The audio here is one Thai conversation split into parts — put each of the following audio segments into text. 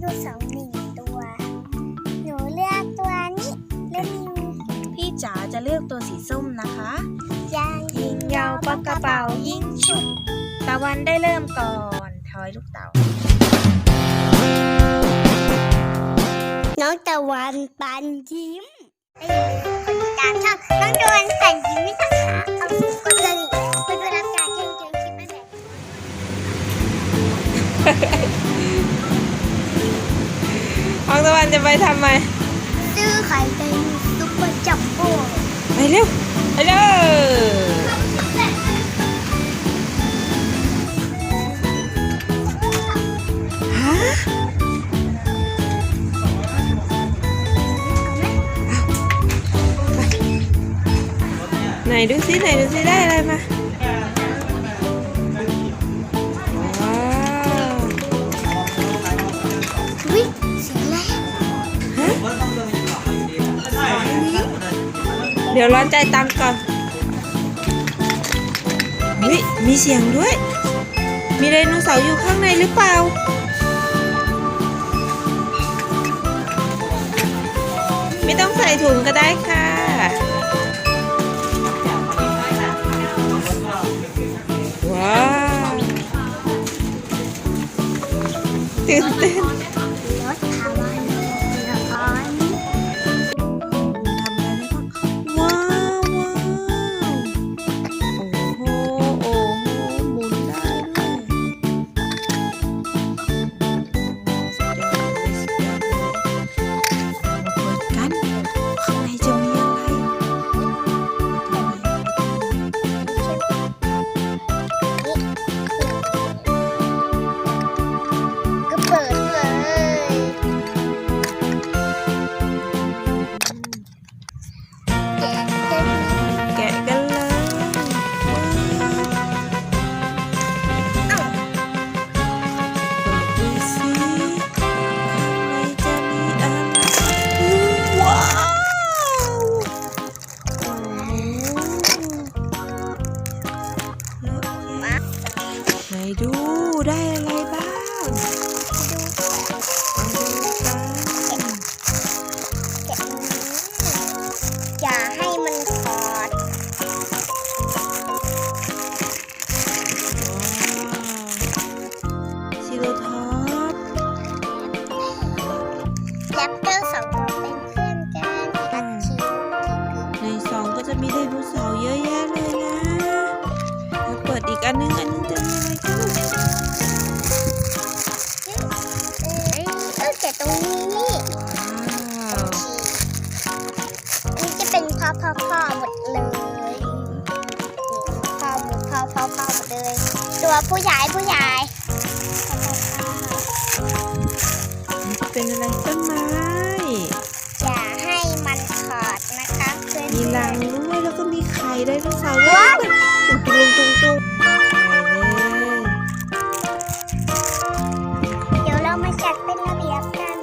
โนเสาร์หนึ่งตัว หนูเลือกตัวนี้เล่นพี่จ๋าจะเลือกตัวสีส้มนะคะยางยิงยาวปากกระเป๋ายิงฉุบตะวันได้เริ่มก่อนทอยลูกเต๋าน้องตะวันปันยิ้มคนตามชอบน้องตะวัน จะไปทำไม ซื้อไข่ไก่ซุปเปอร์จัมโบ้ไปเร็ว ไปเลยฮะไหนดูซิไหนดูซิได้อะไรมา เดี๋ยวร้อนใจตังก่อนเฮ้ยมีเสียงด้วย มีไดโนเสาร์อยู่ข้างในหรือเปล่า ไม่ต้องใส่ถุงก็ได้ค่ะ ว้าวตื่นเต้น ตุ้งตุ้งตุ้งเดี๋ยวเรามาจัดเป็นระเบียบกัน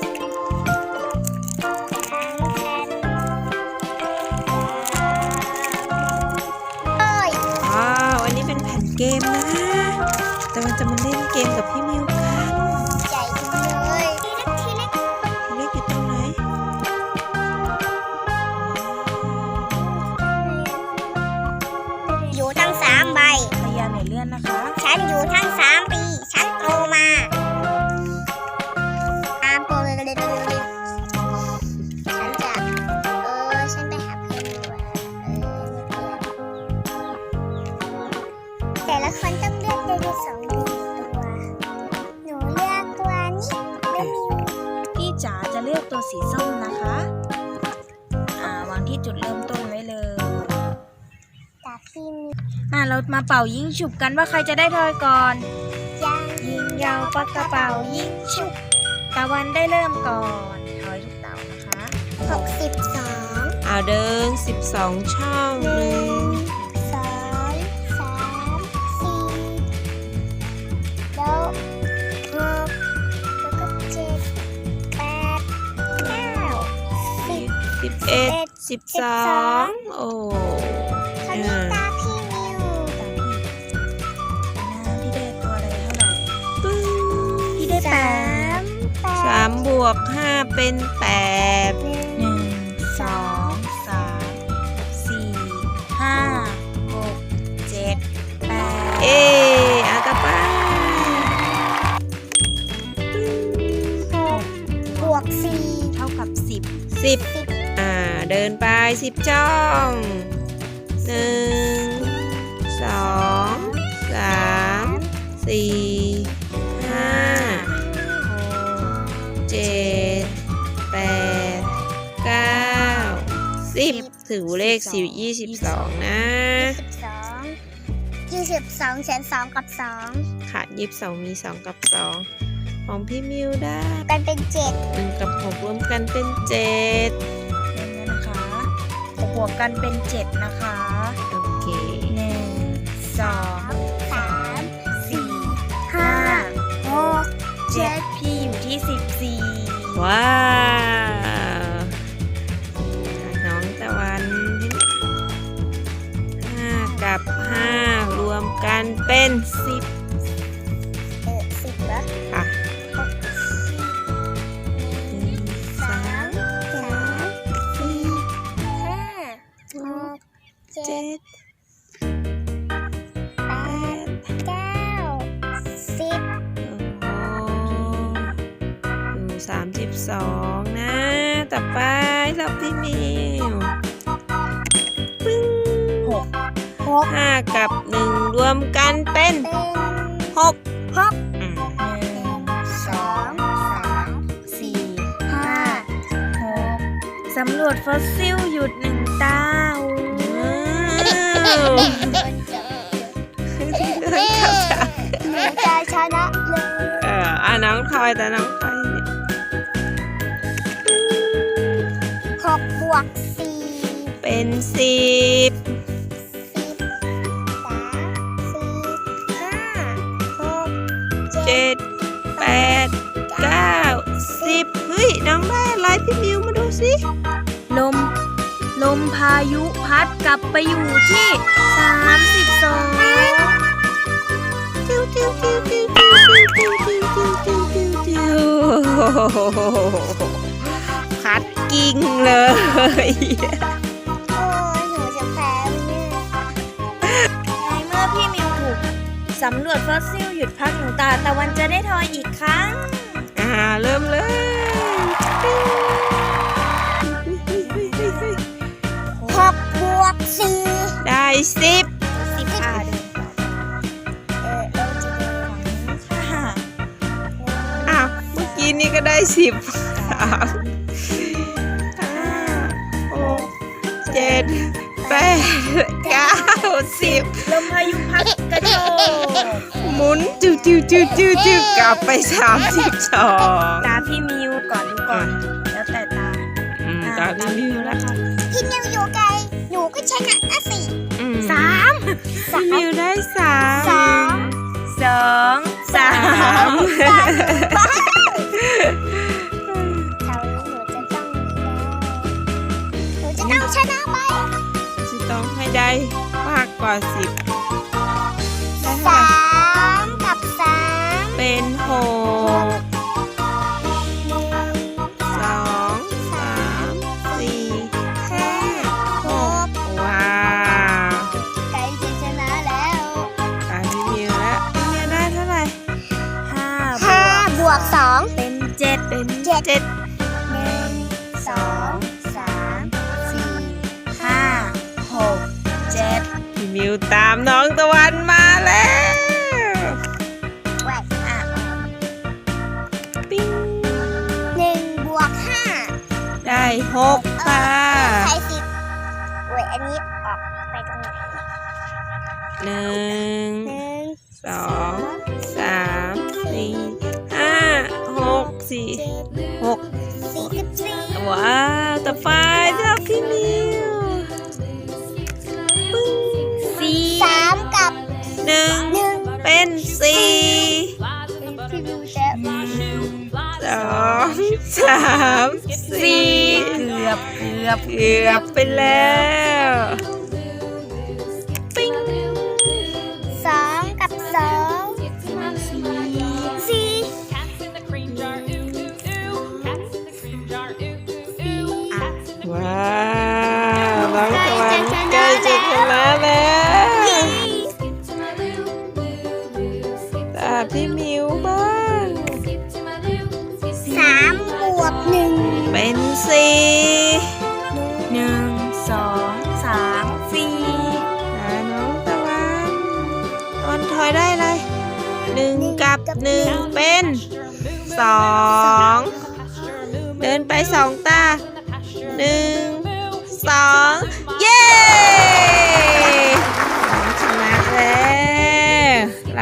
เอ้ยว้าว อันนี้เป็นแผ่นเกมนะ แต่มันจะมาเล่นเกมกับพี่มิ อ่าเรามาเป่ายิงฉุบกันว่าใครจะได้ทอยก่อนยางยิงยาวปากกระเป๋ายิงฉุบตะวันได้เริ่มก่อนทอยลูกเต๋านะคะหกสิบสองเอาเดิน12ช่องหหนึ่นึ่งงสองสามสี่แล้วหกแล้วก็เจ็ดแปดเก้าสิบสิบเอ็ดสิบสองโอ้ วกห้าเป็นแปดหนึ่งหนึ่งสองสามสี่ห้าหกเจ็ดแปดเอ๊อาต่อไปหกบวกสี่เท่ากับสิบสิบสิบอ่า เดินไปสิบช่องหนึ่งสองสามสี่ ถือเลขสิบยี่สิบสองนะสิบสองยี่สิบสองแสนสองกับสองค่ะยี่สิบสองมีสองกับสองของพี่มิวได้กันเป็นเจ็ดหนึ่งกับหกรวมกันเป็นเจ็ดนี่นะคะบวกกันเป็นเจ็ดนะคะโอเคหนึ่งสองสามสี่ห้าหกเจ็ดพี่อยู่ที่สิบสี่ว้าว กันเป็นสิบเออสิบเหรอค่ะหกหนึ่งสามสามสี่ห้าหกเจ็เจ็ดดแปดเก้าสิบโอ้โหอยู่สามสิบสองนะ ต่อไปรับพี่มิว หกห้ากับหนึ่งรวมกันเป็นเป็นหกหกอืมหนึ่งสองสามสี่ห้าหกสำรวจฟอสซิลหยุดหนึ่งตาโอ้ว้าวหนูจะชนะเลยเอออะน้องทอยแต่น้องทอยหกบวกสี่เป็นสิบ เจ็เจ็ดดแปดเก้าสิบเฮ้ย น้องได้อะไรพี่มิวมาดูสิ ลม ลมพายุพัดกลับไปอยู่ที่สามสิบสองจิ้วจิ้วจิ้วจิ้วจิ้วจิ้วจิ้วจิ้วจิ้วจิ้วจิ้วพัดกิ่งเลย สำรวจฟอสซิลหยุดพักหนึ่งตาตะวันจะได้ทอยอีกครั้ง อ่าเริ่มเลยหกบวกสี่ได้สิบสิบค่ะเดินเออเราจะดูค่ะอ้าวเมื่อกี้นี่ก็ได้สิบสามห้าหกเจ็ดแปดเก้าสิบลมพายุพัด กระโดดหมุนจิ้วจิ้วจิ้วจิ้วจิ้วกลับไปสามสิบสองตาพี่มิวก่อนดูก่อน แล้วแต่ตาอืมอ่าตามพี่มิวแล้วค่ะพี่นิวอยู่ไกลหนูก็ชนะนะสี่อืมสามพี่มิวได้สามสองสองสาสามมคราวนี้หนูจะต้องมีแล้วหนูจะต้องชนะไปจะต้องให้ได้มากกว่าสิบ เป็นเจ็ดเจ็ดหนึ่งสองสามสี่ห้าหกเจ็ดพี่มิวตามน้องตะวันมาแล้วแหวกอะปิ้งหนึ่งบวกห้าได้หกค่ะใช้สิบเว้ยอันนี้ออกไปตรงไหนหนึ่งหนึ่งสองสามสี่ห้าหกสี่ ว้าวต่อไปเลือกพี่มิวปึ้งสี่สามกับหนึ่งหนึ่งเป็นสี่พี่วิวจะสองสามสี่เกือบเกือบเกือบไปแล้ว จิชนะแล้วตาพี่มิวบ้างสามบวกหนึ่งเป็นสี่หนึ่งสองสามสี่อ่าน้องตะวันตอนถอยได้เลยหนึ่งกับหนึ่งเป็นสองเดินไปสองตาหนึ่งสอง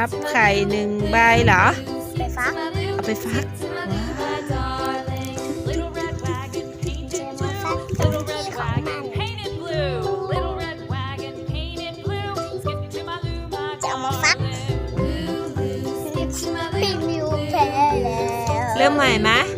รับไข่หนึ่งใบเหรอ ไปฟักเอาไปฟักเจอมาฟักกับ